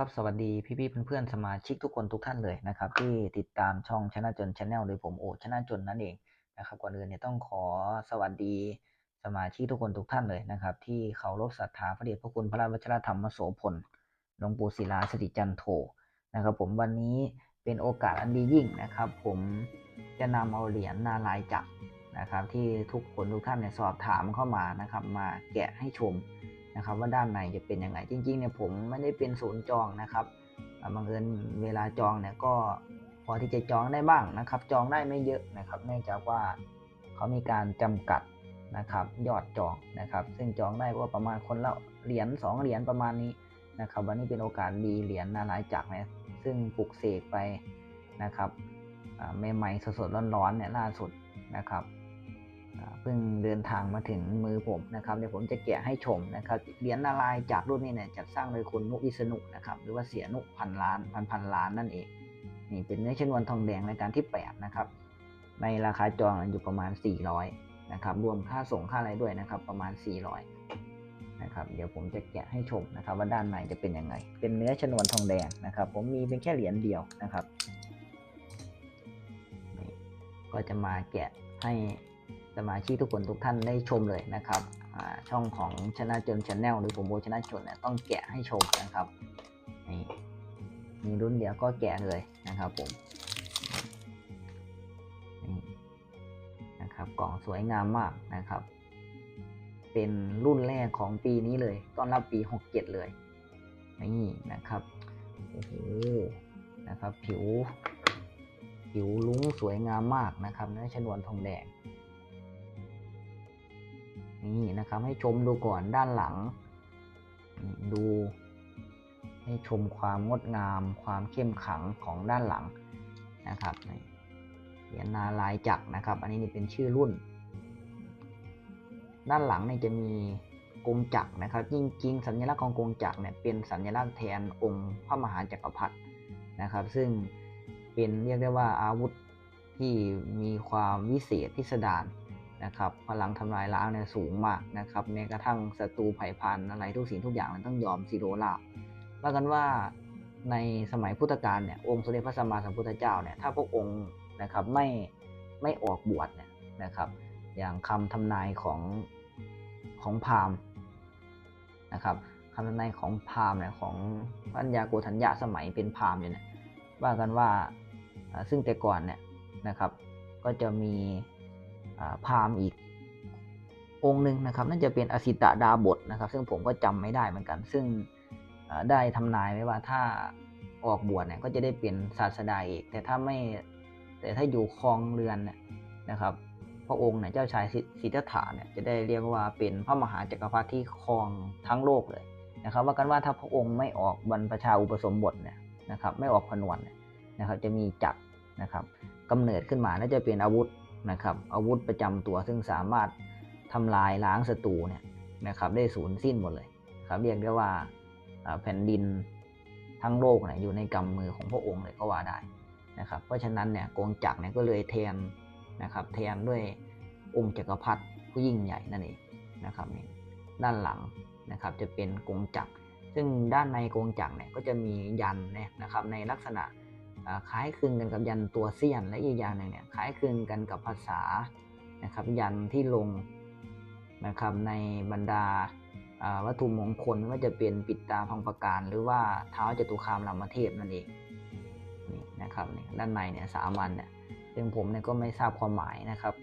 ครับ สวัสดีพี่ๆเพื่อนๆสมาชิกทุกคนทุกท่านเลยนะครับ ที่ติดตามช่องชนะจนชาแนลโดยผมโอชนะจนนั่นเองนะครับก่อนอื่นเนี่ยต้องขอสวัสดีสมาชิกทุกคนทุกท่านเลยนะครับ ที่เคารพศรัทธาพระเดชพระคุณพระราชวัชรธรรมโสพลหลวงปู่ศิลาสติจันโทนะครับ ผมวันนี้เป็นโอกาสอันดียิ่งนะครับ ผมจะนำเอาเหรียญนาลายจักรนะครับ ที่ทุกคนทุกท่านเนี่ยสอบถามเข้ามานะครับ มาแกะให้ชม นะครับ ว่าด้านในจะเป็นยังไงจริงๆเนี่ยผมไม่ได้เป็นศูนย์จองนะครับอ่าบังเอิญเวลาจองเนี่ยก็พอที่จะจองได้บ้างนะครับ จองได้ไม่เยอะนะครับเนื่องจากว่าเขามีการจำกัดนะครับยอดจองนะครับ ซึ่งจองได้ก็ประมาณคนละเหรียญสองเหรียญประมาณนี้นะครับ วันนี้เป็นโอกาสดีเหรียญนาลายจักรเนี่ยซึ่งปลุกเสกไปนะครับใหม่ๆสดๆร้อนๆเนี่ยล่าสุดนะครับ เพิ่งเดินทางมาถึงมือผมนะครับเดี๋ยวผมจะแกะให้ชมนะครับเหรียญนารายจากรุ่นนี้เนี่ยจัดสร้างโดยคุณนุวิษณุนะครับหรือว่าเสียนุพันล้านพันพันล้านนั่นเองนี่เป็นเนื้อชนวนทองแดงรายการที่ 8 นะครับ ในราคาจองอยู่ประมาณ 400 นะครับ รวมค่าส่งค่าอะไรด้วยนะครับ ประมาณ 400 นะครับ เดี๋ยวผมจะแกะให้ชมนะครับ ว่าด้านในจะเป็นยังไง เป็นเนื้อชนวนทองแดงนะครับ ผมมีเป็นแค่เหรียญเดียวนะครับนี่ก็จะมาแกะให้ สมาชิกทุกคนทุกท่านได้ชมเลยนะครับช่องของชนะจนชาแนลหรือผมโบชนะชนเนี่ยต้องแกะให้ชมนะครับนี่มีรุ่นเดียวก็แกะเลยนะครับผมนี่นะครับกล่องสวยงามมากนะครับ เป็นรุ่นแรกของปีนี้เลยต้อนรับปี 67 เลยนี่นะครับโอ้โหนะครับผิวผิวลุ้งสวยงามมากนะครับเนื้อชนวนทองแดง นี่นะครับให้ชมดูก่อนด้านหลัง ดู ให้ชมความงดงาม ความเข้มขังของด้านหลังนะครับเหรียญนาลายจักรนะครับ อันนี้นี่เป็นชื่อรุ่น ด้านหลังเนี่ยจะมีกงจักรนะครับจริงๆสัญลักษณ์ของกงจักรเนี่ยเป็นสัญลักษณ์แทนองค์พระมหาจักรพรรดินะครับ ซึ่งเป็นเรียกได้ว่าอาวุธที่มีความวิเศษพิสดาร นะครับพลังทำลายล้างเนี่ยสูงมากนะครับแม้กระทั่งศัตรูไผ่พันอะไรทุกสิ่งทุกอย่างมันต้องยอมซีโรลาบว่ากันว่าในสมัยพุทธกาลเนี่ยองค์สมเด็จพระสัมมาสัมพุทธเจ้าเนี่ยถ้าพระองค์นะครับไม่ไม่ออกบวชเนี่ยนะครับอย่างคำทำนายของของพราหมณ์นะครับคำทำนายของพราหมณ์เนี่ยของพัญญาโกธัญญาสมัยเป็นพราหมณ์อยู่เนี่ยว่ากันว่าซึ่งแต่ก่อนเนี่ยนะครับก็จะมี พราหมณ์อีกองค์หนึ่งนะครับน่าจะเป็นอสิตดาบทนะครับ ซึ่งผมก็จำไม่ได้เหมือนกัน ซึ่งได้ทำนายไว้ว่าถ้าออกบวชเนี่ยก็จะได้เป็นศาสดาเอกแต่ถ้าไม่แต่ถ้าอยู่ครองเรือนนะครับ พระองค์เนี่ยเจ้าชายสิทธัตถะเนี่ยจะได้เรียกว่าเป็นพระมหาจักรพรรดิที่ครองทั้งโลกเลยนะครับ ว่ากันว่าถ้าพระองค์ไม่ออกบรรพชาอุปสมบทเนี่ยนะครับ ไม่ออกผนวดเนี่ยนะครับ จะมีจักรนะครับกำเนิดขึ้นมาน่าจะเป็นอาวุธ นะครับอาวุธประจำตัวซึ่งสามารถทำลายล้างศัตรูเนี่ยนะครับได้สูญสิ้นหมดเลยครับเรียกได้ว่าแผ่นดินทั้งโลกเนี่ยอยู่ในกำมือของพระองค์เลยก็ว่าได้นะครับเพราะฉะนั้นเนี่ยกงจักรเนี่ยก็เลยแทนนะครับแทนด้วยองค์จักรพรรดิผู้ยิ่งใหญ่นั่นเองนะครับนี่ด้านหลังนะครับจะเป็นกงจักร ซึ่งด้านในกงจักรเนี่ยก็จะมียันเนี่ยนะครับในลักษณะ คล้ายคลึงกันกับยันตัวเสี้ยน และอีกอย่างหนึ่งเนี่ยคล้ายคลึงกันกับภาษานะครับยันที่ลงนะครับในบรรดาวัตถุมงคลไม่ว่าจะเป็นปิดตาพังประการ หรือว่าเท้าจตุคามรามเทพนั่นเองนี่นะครับนี่ด้านในเนี่ยสามัญเนี่ยซึ่งผมเนี่ยก็ไม่ทราบความหมายนะครับ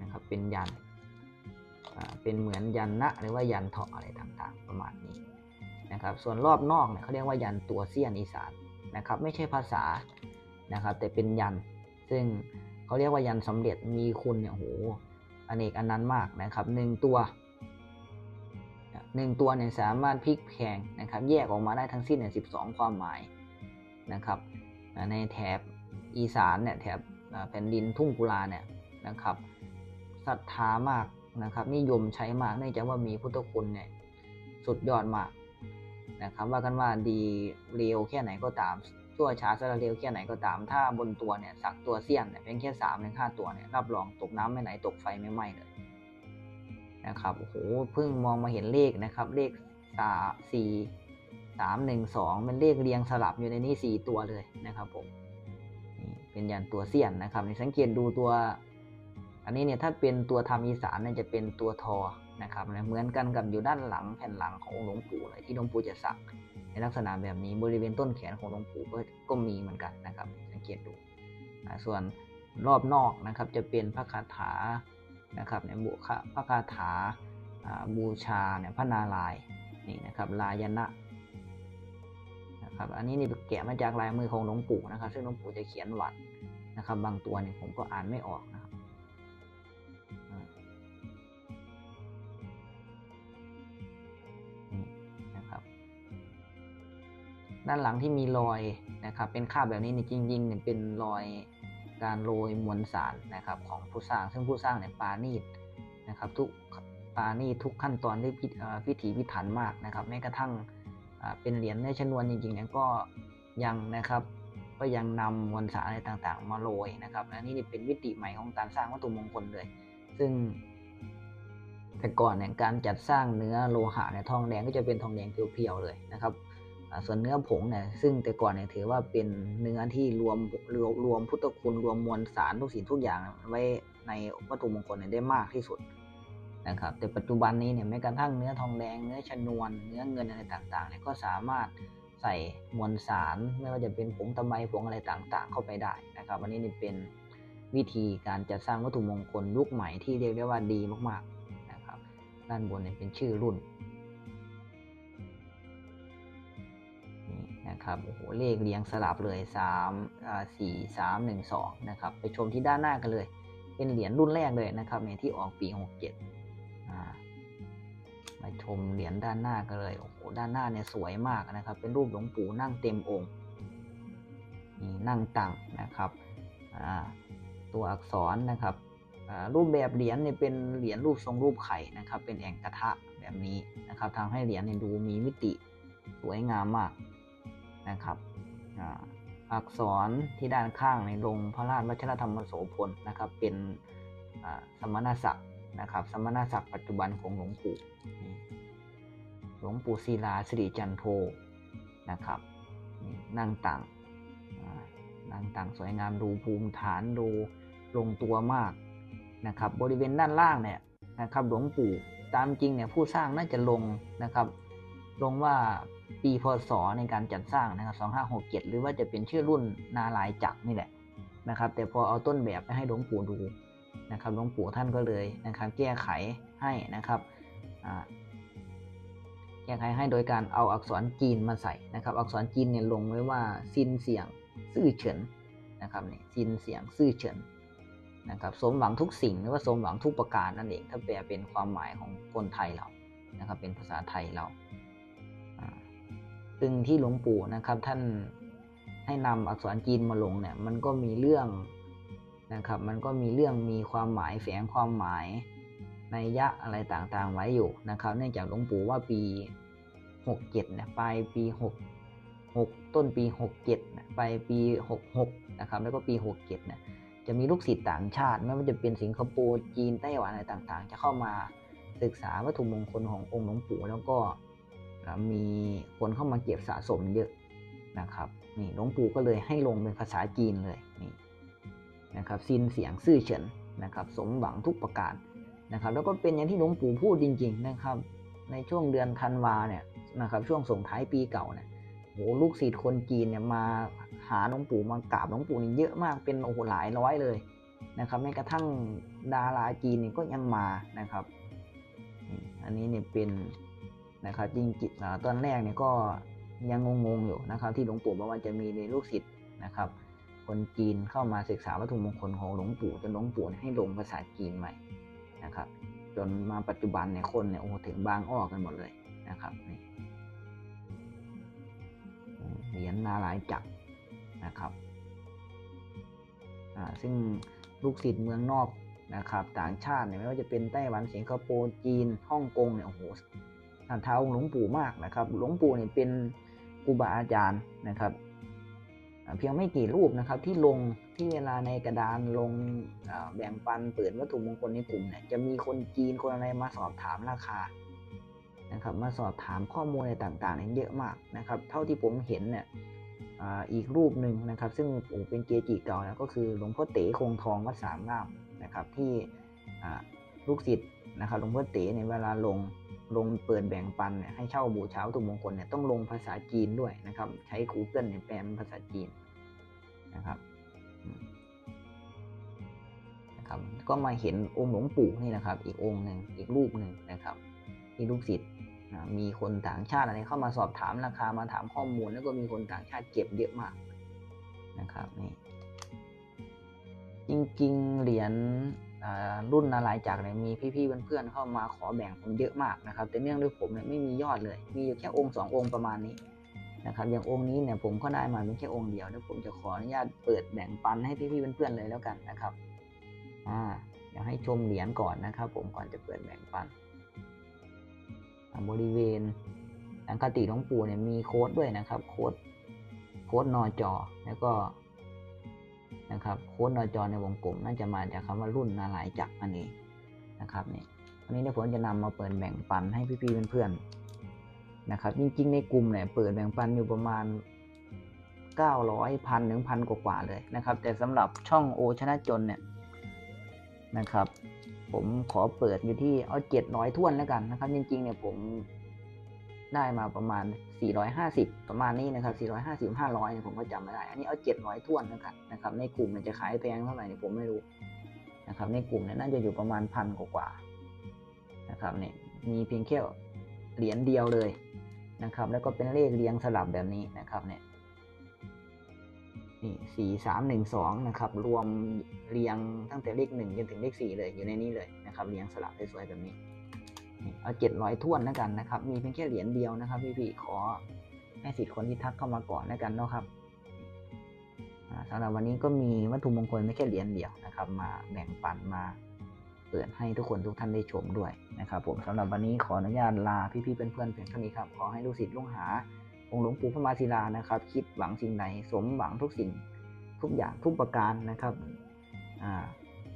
นะครับเป็นยันเป็นเหมือนยันนะหรือว่ายันเถาะอะไรต่างๆ ประมาณนี้ นะครับส่วนรอบนอกเนี่ยเขาเรียกว่ายันตัวเสี้ยนอีสานนะครับไม่ใช่ภาษานะครับแต่เป็นยัน ซึ่งเขาเรียกว่ายันสำเร็จมีคุณเนี่ยโหอเนกอันนั้นมากนะครับหนึ่งตัวหนึ่งตัวเนี่ยสามารถพลิกแพงนะครับแยกออกมาได้ทั้งสิ้นเนี่ยสิบสองความหมายนะครับในแถบอีสานเนี่ยแถบแผ่นดินทุ่งกุลาเนี่ยนะครับศรัทธามากนะครับนิยมใช้มากเนื่องจากว่ามีพุทธคุณเนี่ยสุดยอดมาก นะครับว่ากันว่าดีเร็วแค่ไหนก็ตามชั่วช้าสละเร็วแค่ไหนก็ตาม ถ้าบนตัวเนี่ยสักตัวเสี้ยนเนี่ยเพียงแค่สามถึงห้าตัวเนี่ยรับรองตกน้ำไม่ไหลตกไฟไม่ไหม้เลยนะครับโอ้โหเพิ่งมองมาเห็นเลขนะครับ เลขสาสี่สามหนึ่งสองเป็นเลขเรียงสลับอยู่ในนี้สี่ตัวเลยนะครับผมนี่เป็นยันตัวเสี้ยนนะครับนี่สังเกตดูตัว อันนี้เนี่ยถ้าเป็นตัวทำอีสานเนี่ยจะเป็นตัวทอ นะครับเหมือนกันกับอยู่ด้านหลังแผ่นหลังของหลวงปู่เลยที่หลวงปู่จะสัก ในลักษณะแบบนี้บริเวณต้นแขนของหลวงปู่ก็มีเหมือนกันนะครับ สังเกตดู ส่วนรอบนอกนะครับจะเป็นพระคาถานะครับในบุคพระคาถาบูชาเนี่ยพระนารายนี่นะครับลายนะนะครับอันนี้นี่แกะมาจากลายมือของหลวงปู่นะครับ ซึ่งหลวงปู่จะเขียนวัดนะครับ บางตัวเนี่ยผมก็อ่านไม่ออก ด้านหลังที่มีรอยนะครับ เป็นคราบแบบนี้เนี่ยจริงๆเนี่ยเป็นรอยการโรยมวลสารนะครับของผู้สร้าง ซึ่งผู้สร้างเนี่ยปาณีตนะครับทุกปาณีตทุกขั้นตอนได้พิเอ่อพิถีพิถันมากนะครับแม้กระทั่งเป็นเหรียญเนื้อชนวนจริงๆเนี่ยก็ยังนะครับก็ยังนำมวลสารอะไรต่างๆ มาโรยนะครับและนี่เป็นวิติใหม่ของการสร้างวัตถุมงคลเลย ซึ่ง แต่ก่อนเนี่ยการจัดสร้างเนื้อโลหะเนี่ยทองแดงก็จะเป็นทองแดงเพียวๆเลยนะครับ ส่วนเนื้อผงเนี่ยซึ่งแต่ก่อนเนี่ยถือว่าเป็นเนื้อที่รวมรวมรวมพุทธคุณรวมมวลสารทุกสิ่งทุกอย่างไว้ในวัตถุมงคลเนี่ยได้มากที่สุดนะครับแต่ปัจจุบันนี้เนี่ยแม้กระทั่งเนื้อทองแดงเนื้อชนวน เนื้อเงินอะไรต่างๆเนี่ยก็สามารถใส่มวลสารไม่ว่าจะเป็นผงตะไบผงอะไรต่างๆ เข้าไปได้นะครับอันนี้นี่เป็นวิธีการจัดสร้างวัตถุมงคลยุคใหม่ที่เรียกได้ว่าดีมากๆนะครับด้านบนเนี่ยเป็นชื่อรุ่น นะครับโอ้โหเลขเรียงสลับเลย3อ่า4 3 1 2นะครับไปชมที่ด้านหน้ากันเลย เป็นเหรียญรุ่นแรกเลยนะครับเนี่ยที่ออกปี 67มาชมเหรียญด้านหน้ากันเลยโอ้โหด้านหน้าเนี่ยสวยมากนะครับ เป็นรูปหลวงปู่นั่งเต็มองค์นี่นั่งตังนะครับตัวอักษรนะครับรูปแบบเหรียญเนี่ยเป็นเหรียญรูปทรงรูปไข่นะครับ เป็นแอ่งกระทะแบบนี้นะครับทำให้เหรียญเนี่ยดูมีมิติสวยงามมาก นะครับอักษรที่ด้านข้างในลงพระราชวัชรธรรมโสพลนะครับ เป็นสมณศักดิ์นะครับ สมณศักดิ์ปัจจุบันของหลวงปู่หลวงปู่ศิลาสิริจันโทนะครับนั่งต่างนั่งต่างสวยงามดูภูมิฐานดูลงตัวมากนะครับ บริเวณด้านล่างเนี่ยนะครับหลวงปู่ตามจริงเนี่ยผู้สร้างน่าจะลงนะครับ ลงว่า ปีพศในการจัดสร้างนะครับ2567 หรือว่าจะเป็นชื่อรุ่นนาลายจักรนี่แหละนะครับ แต่พอเอาต้นแบบไปให้หลวงปู่ดูนะครับหลวงปู่ท่านก็เลยนะครับ แก้ไขให้นะครับแก้ไขให้โดยการเอาอักษรจีนมาใส่นะครับ อักษรจีนเนี่ยลงไว้ว่าซินเสียงซื่อเฉินนะครับนี่ซินเสียงซื่อเฉินนะครับสมหวังทุกสิ่งหรือว่าสมหวังทุกประการนั่นเองถ้าแปลเป็นความหมายของคนไทยเรานะครับ เป็นภาษาไทยเรา ซึ่งที่หลวงปู่นะครับ ท่านให้นำอักษรจีนมาลงเนี่ย มันก็มีเรื่องนะครับ มันก็มีเรื่องมีความหมายแฝงความหมายในยยะอะไรต่างๆ ไว้อยู่นะครับ เนื่องจากหลวงปู่ว่าปี67เนี่ยปลายปี6 6ต้นปี 67เนี่ยปลายปี 66นะครับ แล้วก็ปี 67เนี่ยจะมีลูกศิษย์ต่างชาติ ไม่ว่าจะเป็นสิงคโปร์จีนไต้หวันอะไรต่างๆ จะเข้ามาศึกษาวัตถุมงคลขององค์หลวงปู่แล้วก็ มีคนเข้ามาเก็บสะสมเยอะนะครับนี่หลวงปู่ก็เลยให้ลงเป็นภาษาจีนเลยนี่นะครับซินเสียงซื่อเฉินนะครับสมหวังทุกประการนะครับแล้วก็เป็นอย่างที่หลวงปู่พูดจริงๆนะครับในช่วงเดือนธันวาเนี่ยนะครับช่วงส่งท้ายปีเก่าเนี่ยโหลูกศิษย์คนจีนเนี่ยมาหาหลวงปู่มากราบหลวงปู่นี่เยอะมากเป็นโอ้โหหลายร้อยเลยนะครับแม้กระทั่งดาราจีนนี่ก็ยังมานะครับ อันนี้เนี่ยเป็น นะครับจริงๆอ่าตอนแรกเนี่ยก็ยังงงๆอยู่นะครับ ที่หลวงปู่บอกว่าจะมีในลูกศิษย์นะครับ คนจีนเข้ามาศึกษาวัตถุมงคลของหลวงปู่จนหลวงปู่ให้ลงภาษาจีนใหม่นะครับ จนมาปัจจุบันเนี่ยคนเนี่ยโอ้โหถึงบางอ้อกันหมดเลยนะครับเหรียญนาลายจักรนะครับซึ่งลูกศิษย์เมืองนอกนะครับ ต่างชาติเนี่ยไม่ว่าจะเป็นไต้หวันสิงคโปร์จีนฮ่องกงเนี่ยโอ้โห ท่านเท้าองหลวงปู่มากนะครับหลวงปู่เนี่ยเป็นครูบาอาจารย์นะครับ เพียงไม่กี่รูปนะครับ ที่ลงที่เวลาในกระดานลงแบ่งปันเปิดวัตถุมงคลในกลุ่มเนี่ยจะมีคนจีนคนอะไรมาสอบถามราคานะครับมาสอบถามข้อมูลอะไรต่างๆเนี่ยเยอะมากนะครับ เท่าที่ผมเห็นเนี่ยอีกรูปหนึ่งนะครับ ซึ่งโอ้เป็นเกจิเก่าแล้วก็คือหลวงพ่อเต๋คงทองวัดสามงามนะครับที่ ลูกศิษย์นะครับหลวงพ่อเต๋เนี่ยเวลาลงลงเปิดแบ่งปันเนี่ยให้เช่าบูชาวัตถุมงคลเนี่ยต้องลงภาษาจีนด้วยนะครับ ใช้ Google เนี่ยแปลเป็นภาษาจีนนะครับนะครับ ก็มาเห็นองค์หลวงปู่นี่นะครับ อีกองค์หนึ่งอีกรูปหนึ่งนะครับที่ลูกศิษย์มีคนต่างชาติอะไรเข้ามาสอบถามราคามาถามข้อมูล แล้วก็มีคนต่างชาติเก็บเยอะมากนะครับนี่จริงๆเหรียญ รุ่นนาลายจักเนี่ยมีพี่ๆเพื่อนๆเข้ามาขอแบ่งผมเยอะมากนะครับ แต่เนื่องด้วยผมเนี่ยไม่มียอดเลย มีอยู่แค่องค์สององค์ประมาณนี้นะครับอย่างองค์นี้เนี่ยผมก็ได้มาเป็นแค่องค์เดียวแล้วผมจะขออนุญาตเปิดแบ่งปันให้พี่ๆเพื่อนๆเลยแล้วกันนะครับอ่าเดี๋ยวให้ชมเหรียญก่อนนะครับ ผมก่อนจะเปิดแบ่งปันบริเวณสังกติหลวงปู่เนี่ยมีโค้ดด้วยนะครับ โค้ดโค้ดนอจอแล้วก็ นะครับโค้ดนจอในวงกลมน่าจะมาจากคำว่ารุ่นนาหลายจักรนั่นเองนะครับนี่วันนี้เนี่ยผมจะนำมาเปิดแบ่งปันให้พี่ๆเพื่อนๆนะครับจริงๆในกลุ่มเนี่ยเปิดแบ่งปันอยู่ประมาณ 900พันถึงพันกว่าๆเลยนะครับ แต่สำหรับช่องโอชนะจนเนี่ยนะครับ ผมขอเปิดอยู่ที่เอา700ท่วนแล้วกันนะครับ จริงๆเนี่ยผม ได้มาประมาณ 450 ประมาณนี้นะครับ 450 500เนี่ยผมก็จำไม่ได้ อันนี้เอา 700ท่วนนะครับนะครับ ในกลุ่มเนี่ยจะขายแพงเท่าไหร่เนี่ยผมไม่รู้นะครับ ในกลุ่มเนี่ยน่าจะอยู่ประมาณพันกว่านะครับเนี่ยมีเพียงแค่เหรียญเดียวเลยนะครับ แล้วก็เป็นเลขเรียงสลับแบบนี้นะครับเนี่ยนี่สี่สามหนึ่งสองนะครับ รวมเรียงตั้งแต่เลขหนึ่งจนถึงเลขสี่เลยอยู่ในนี้เลยนะครับ เรียงสลับสวยๆแบบนี้ เอาเจ็ดร้อยท่วนแล้วกันนะครับ มีเพียงแค่เหรียญเดียวนะครับ พี่ๆขอให้สิทธิ์คนที่ทักเข้ามาก่อนแล้วกันเนาะครับสำหรับวันนี้ก็มีวัตถุมงคลไม่แค่เหรียญเดียวนะครับ มาแบ่งปันมาเปิดให้ทุกคนทุกท่านได้ชมด้วยนะครับ ผมสำหรับวันนี้ขออนุญาตลาพี่ๆเพื่อนๆเพียงเท่านี้ครับขอให้ลูกศิษย์ลูกหาองค์หลวงปู่พระมาศิลานะครับ คิดหวังสิ่งใดสมหวังทุกสิ่งทุกอย่างทุกประการนะครับ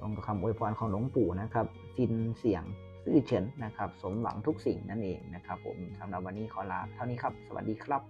ตรงกับคำอวยพรของหลวงปู่นะครับ สินเสียง ซื่อเฉินนะครับ สมหวังทุกสิ่งนั่นเองนะครับ ผมสำหรับวันนี้ขอลาเท่านี้ครับ สวัสดีครับ